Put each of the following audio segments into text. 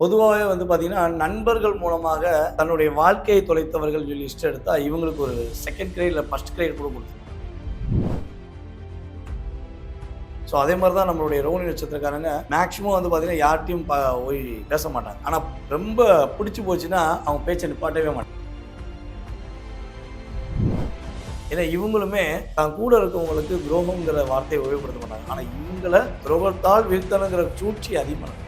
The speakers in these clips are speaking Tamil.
பொதுவாகவே வந்து பார்த்தீங்கன்னா நண்பர்கள் மூலமாக தன்னுடைய வாழ்க்கையை தொலைத்தவர்கள் சொல்லி லிஸ்ட் எடுத்தால் இவங்களுக்கு ஒரு செகண்ட் கிரேட் இல்லை ஃபர்ஸ்ட் கிரேட் கூட கொடுத்துருவாங்க. ஸோ அதே மாதிரி தான் நம்மளுடைய ரோனி நட்சத்திரக்காரங்க மேக்ஸிமம் வந்து பார்த்தீங்கன்னா யார்ட்டையும் ப போய் பேச மாட்டாங்க. ஆனால் ரொம்ப பிடிச்சி போச்சுன்னா அவங்க பேச்சை நிப்பாட்டவே மாட்டாங்க. ஏன்னா இவங்களுமே தான் கூட இருக்கவங்களுக்கு துரோகங்கிற வார்த்தையை உபயோகப்படுத்த மாட்டாங்க. ஆனால் இவங்களை துரோகத்தால் வீழ்த்தணுங்கிற சூழ்ச்சி அதிகமாக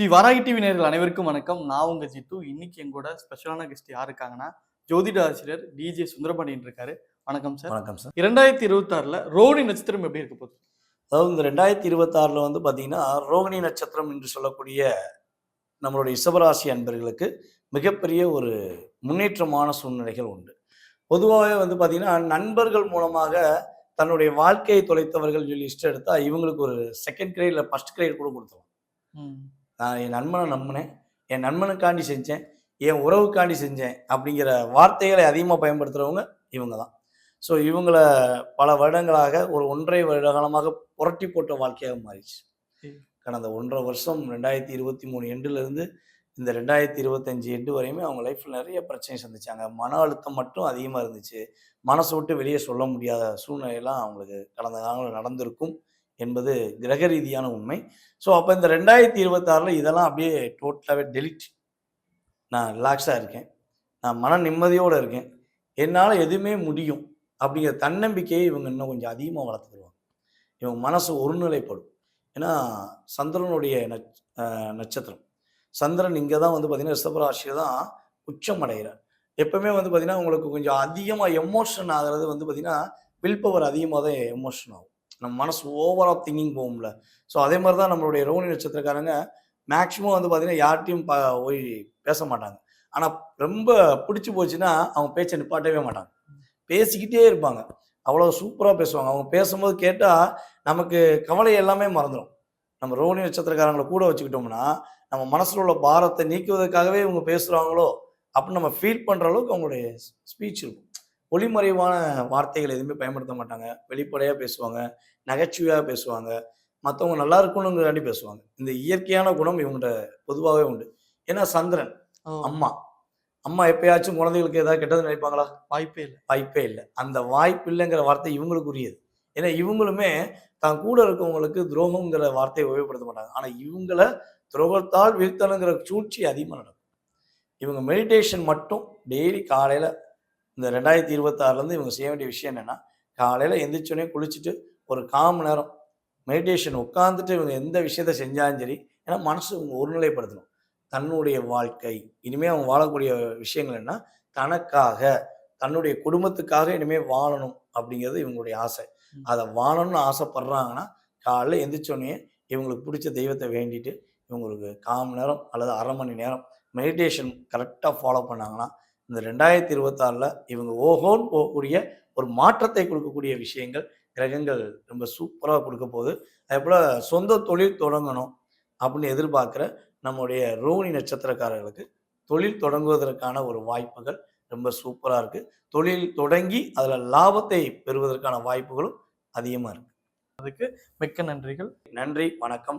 ஸ்ரீ வராகி டிவி நேயர்கள் அனைவருக்கும் வணக்கம். நான் உங்க ஜித்து. இன்னைக்கு என் கூட ஸ்பெஷலான கெஸ்ட் யார் இருக்காங்கன்னா ஜோதிட ஆசிரியர் டிஜே சுந்தரபாண்டியன் இருக்காரு. வணக்கம் சார் வணக்கம் சார் இரண்டாயிரத்தி இருபத்தி ஆறுல ரோஹிணி நட்சத்திரம் எப்படி இருக்க போகுது? அதாவது இந்த ரெண்டாயிரத்தி இருபத்தாறில் வந்து பார்த்தீங்கன்னா ரோகிணி நட்சத்திரம் என்று சொல்லக்கூடிய நம்மளுடைய இசபராசி அன்பர்களுக்கு மிகப்பெரிய ஒரு முன்னேற்றமான சூழ்நிலைகள் உண்டு. பொதுவாகவே வந்து பார்த்தீங்கன்னா நண்பர்கள் மூலமாக தன்னுடைய வாழ்க்கையை தொலைத்தவர்கள் சொல்லி லிஸ்ட் எடுத்தா இவங்களுக்கு ஒரு செகண்ட் கிரேட் இல்லை ஃபர்ஸ்ட் கிரேட் கூட கொடுத்துருவோம் நான் என் நண்பனை நம்பினேன். என் நண்பனுக்காண்டி செஞ்சேன். என் உறவுக்காண்டி செஞ்சேன் அப்படிங்கிற வார்த்தைகளை அதிகமாக பயன்படுத்துகிறவங்க இவங்க தான் ஸோ இவங்களை பல வருடங்களாக ஒரு ஒன்றரை வருட காலமாக புரட்டி போட்ட வாழ்க்கையாக மாறிடுச்சு. ம். கடந்த ஒன்றரை வருஷம் ரெண்டாயிரத்தி இருபத்தி மூணு எண்டுலேருந்து இந்த ரெண்டாயிரத்தி இருபத்தஞ்சு எண்டு வரையுமே அவங்க லைஃப்பில் நிறைய பிரச்சனை சந்திச்சாங்க. மன அழுத்தம் மட்டும் அதிகமாக இருந்துச்சு. மனசை விட்டு வெளியே சொல்ல முடியாத சூழ்நிலையெல்லாம் அவங்களுக்கு கடந்த காலங்களில் நடந்திருக்கும். என்பது கிரக ரீதியான உண்மை. ஸோ அப்போ இந்த ரெண்டாயிரத்தி இருபத்தாறில் இதெல்லாம் அப்படியே டோட்டலாகவே டெலிட் நான் ரிலாக்ஸாக இருக்கேன். நான் மன நிம்மதியோடு இருக்கேன். என்னால் எதுவுமே முடியும். அப்படிங்கிற தன்னம்பிக்கையை இவங்க இன்னும் கொஞ்சம் அதிகமாக வளர்த்துக்குருவாங்க இவங்க மனசு ஒருநிலைப்படும். ஏன்னா சந்திரனுடைய நச் நட்சத்திரம். சந்திரன் இங்கே தான் வந்து பார்த்தீங்கன்னா ரிஷபராசியில் தான் உச்சம் அடைகிறார். எப்பவுமே வந்து பார்த்திங்கன்னா உங்களுக்கு கொஞ்சம் அதிகமாக எமோஷன் ஆகிறது வந்து பார்த்தீங்கன்னா வில் பவர் அதிகமாக தான் எமோஷன் ஆகும். நம்ம மனசு ஓவராக திங்கிங் போகும்ல. ஸோ அதே மாதிரி தான் நம்மளுடைய ரோனி நட்சத்திரக்காரங்க மேக்ஸிமம் வந்து பார்த்தீங்கன்னா யார்ட்டையும் பா போய் பேச மாட்டாங்க. ஆனால் ரொம்ப பிடிச்சி போச்சுன்னா அவங்க பேச்சை நிப்பாட்டவே மாட்டாங்க. பேசிக்கிட்டே இருப்பாங்க. அவ்வளோ சூப்பராக பேசுவாங்க. அவங்க பேசும்போது கேட்டால் நமக்கு கவலை எல்லாமே மறந்துடும் நம்ம ரோஹிணி நட்சத்திரக்காரங்களை கூட வச்சுக்கிட்டோம்னா நம்ம மனசில் உள்ள பாரத்தை நீக்குவதற்காகவே இவங்க பேசுகிறாங்களோ அப்படின்னு நம்ம ஃபீல் பண்ணுற அளவுக்கு அவங்களுடைய ஸ்பீச் இருக்கும். ஒளிமறைவான வார்த்தைகள் எதுவுமே பயன்படுத்த மாட்டாங்க. வெளிப்படையாக பேசுவாங்க. நகைச்சுவையாக பேசுவாங்க. மற்றவங்க நல்லா இருக்கணுங்கிறதாண்டி பேசுவாங்க. இந்த இயற்கையான குணம் இவங்கள்ட்ட பொதுவாகவே உண்டு. ஏன்னா சந்திரன் அம்மா. அம்மா எப்பயாச்சும் குழந்தைகளுக்கு ஏதாவது கெட்டது நினைப்பாங்களா? வாய்ப்பே இல்லை. வாய்ப்பே இல்லை. அந்த வாய்ப்பு இல்லைங்கிற வார்த்தை இவங்களுக்கு உரியது ஏன்னா இவங்களுமே தான் கூட இருக்கவங்களுக்கு துரோகங்கிற வார்த்தையை உபயோகப்படுத்த மாட்டாங்க. ஆனால் இவங்கள துரோகத்தால் வீழ்த்தணுங்கிற சூழ்ச்சி அதிகமாக நடக்கும். இவங்க மெடிடேஷன் மட்டும் டெய்லி காலையில் இந்த ரெண்டாயிரத்தி இருபத்தாறுலேருந்து இவங்க செய்ய வேண்டிய விஷயம் என்னென்னா காலையில் எந்திரிச்சோடனே குளிச்சுட்டு ஒரு கால் மணி நேரம் மெடிடேஷன் உட்காந்துட்டு இவங்க எந்த விஷயத்த செஞ்சாலும் சரி ஏன்னா மனசு இவங்க ஒருநிலைப்படுத்தணும் தன்னுடைய வாழ்க்கை இனிமேல் அவங்க வாழக்கூடிய விஷயங்கள் என்ன தனக்காக தன்னுடைய குடும்பத்துக்காக இனிமேல் வாழணும் அப்படிங்கிறது இவங்களுடைய ஆசை. அதை வாழணும்னு ஆசைப்படுறாங்கன்னா காலைல எந்திரிச்சோடனே இவங்களுக்கு பிடிச்ச தெய்வத்தை வேண்டிட்டு இவங்களுக்கு கால் மணி நேரம் அல்லது அரை மணி நேரம் மெடிடேஷன் கரெக்டாக ஃபாலோ பண்ணாங்கன்னா இந்த ரெண்டாயிரத்தி இருபத்தாறில் இவங்க ஓஹோன்னு போகக்கூடிய ஒரு மாற்றத்தை கொடுக்கக்கூடிய விஷயங்கள் கிரகங்கள் ரொம்ப சூப்பராக கொடுக்க போகுது. அதே போல் சொந்த தொழில் தொடங்கணும் அப்படின்னு எதிர்பார்க்குற நம்முடைய ரோனி நட்சத்திரக்காரர்களுக்கு தொழில் தொடங்குவதற்கான ஒரு வாய்ப்புகள் ரொம்ப சூப்பராக இருக்குது தொழில் தொடங்கி அதில் லாபத்தை பெறுவதற்கான வாய்ப்புகளும் அதிகமாக இருக்குது மிக்க நன்றிகள். நன்றி வணக்கம்.